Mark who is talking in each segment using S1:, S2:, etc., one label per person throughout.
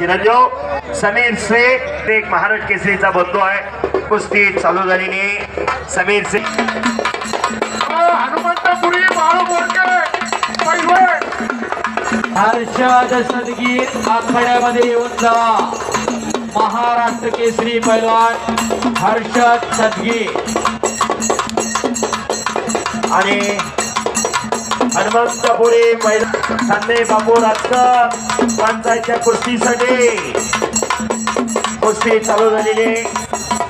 S1: चिरंजीव समीर शेख ते एक महाराष्ट्र केसरीचा बंधू आहे. कुस्ती चालू झालेली. समीर शेख
S2: हनुमंतपुरी
S3: हर्षद सदगीर आखाड्यामध्ये येऊन जावा महाराष्ट्र केसरी पैलवान हर्षद सदगीर
S1: आणि हनुमंतपुरी मैदान संजय बाबू राजकर माणसाच्या कुस्तीसाठी. कुस्ती चालू झालेली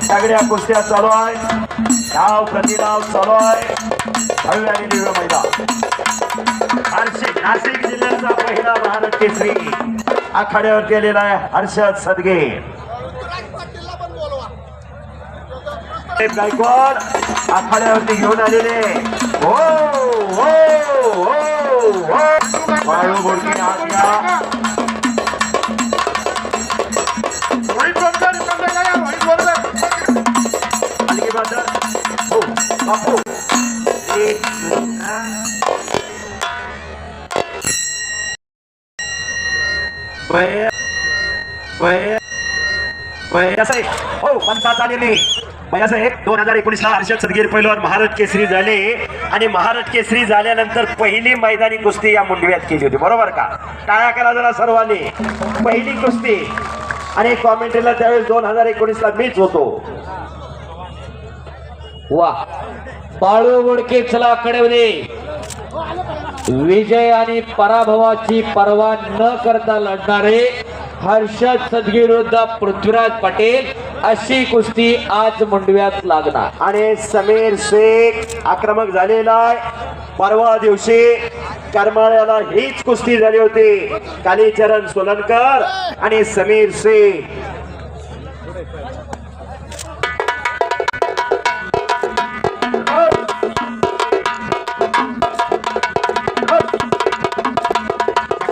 S1: सगळ्या कुस्त्या चालू आहे धाव प्रतिधाव चालू आहे. भव्य आणि दिव्य महिला हर्षिक नाशिक जिल्ह्याचा पहिला भारत केसरी. आखाड्यावर गेलेला आहे हर्षद सदगे. गायकवाड आखाड्यावरती घेऊन आलेले हो! हळू बोलती वय वय वय असं हो। पंचा चालेल वयासाहेब दोन हजार एकोणीसला हर्षद सदगीर पैलवान महाराज केसरी झाले. आणि महाराज केसरी झाल्यानंतर पहिली मैदानी कुस्ती या मुंडव्यात केली होती. बरोबर का? टाळ्या करा जरा सर्वांनी. पहिली कुस्ती. आणि कॉमेंट्रीला त्यावेळेस दोन हजार एकोणीसला मीच होतो.
S3: वा. बाळू मुडके चला विजय आणि पराभवाची पर्वा न करता लढणारे हर्षद सदगीर पृथ्वीराज पटेल अशी कुस्ती आज मुंडव्यात लागणार.
S1: आणि समीर शेख आक्रमक झालेला आहे. परवा दिवशी करमाळ्याला हीच कुस्ती झाली होती. कालीचरण सोलनकर आणि समीर शेख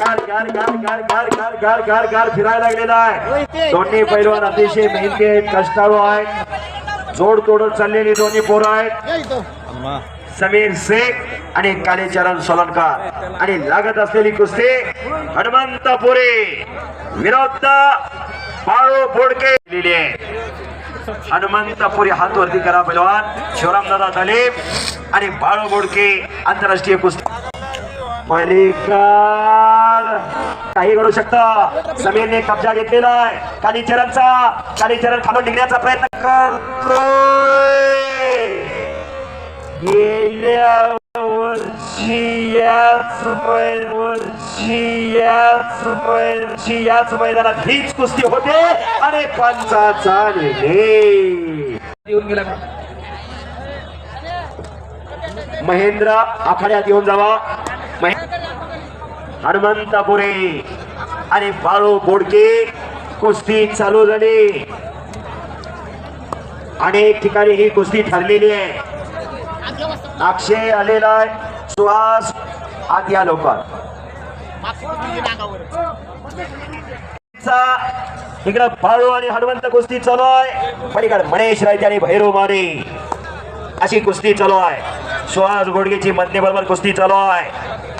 S1: गार गार गार गार गार गार गार गार गार फिरायला लागलेला आहे. दोन्ही पैलवान अतिशय मेहनती आहेत कष्टाळू आहेत. जोड तोडत चाललेली दोन्ही पोरं आहेत. समीर शेख आणि कालीचरण सोलनकर. आणि लागत असलेली कुस्ती हनुमंतपुरे विरोध बाळू बोडके लिहिली आहे. हनुमंतपुरी हात वरती करा पैलवान. शिवरामदादा तालीम आणि बाळू बोडके आंतरराष्ट्रीय कुस्ती. मलिकार काही घडू शकतं. समीरने कब्जा घेतलेला आहे. कालीचरणचा. कालीचरण खालून निघण्याचा प्रयत्न करतोय गेल्या वर्षी याच वर्षी याच वर्षी याच मैदानात हीच कुस्ती होते. आणि पंचाचा निर्णय.
S3: येऊन गेला
S1: महेंद्र आखाड्यात येऊन जावा. हनुमंतपुरे आणि बाळू बोडके कुस्ती चालू झाली. अनेक ठिकाणी ही कुस्ती ठरलेली आहे. अक्षय आलेला आहे सुहास आत या लवकर. इकडं बाळू आणि हनुमंत कुस्ती चालू आहे. पलीकडे मणेश रायते आणि भैरव माने. अशी कुस्ती चालू आहे. सुहास गोडगेची मधने बरोबर कुस्ती चालू आहे.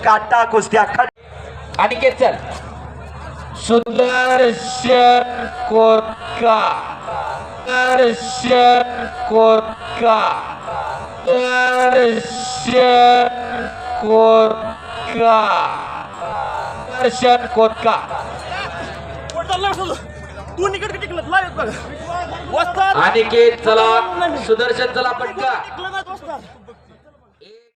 S1: काटा कुस्त्या खट
S3: अनिकेत चल. सुदर्शन कोतका दर्शन कोतका दर्शन कोतका दर्शन
S4: कोतका
S3: अनिकेत चला. सुदर्शन चला पटका.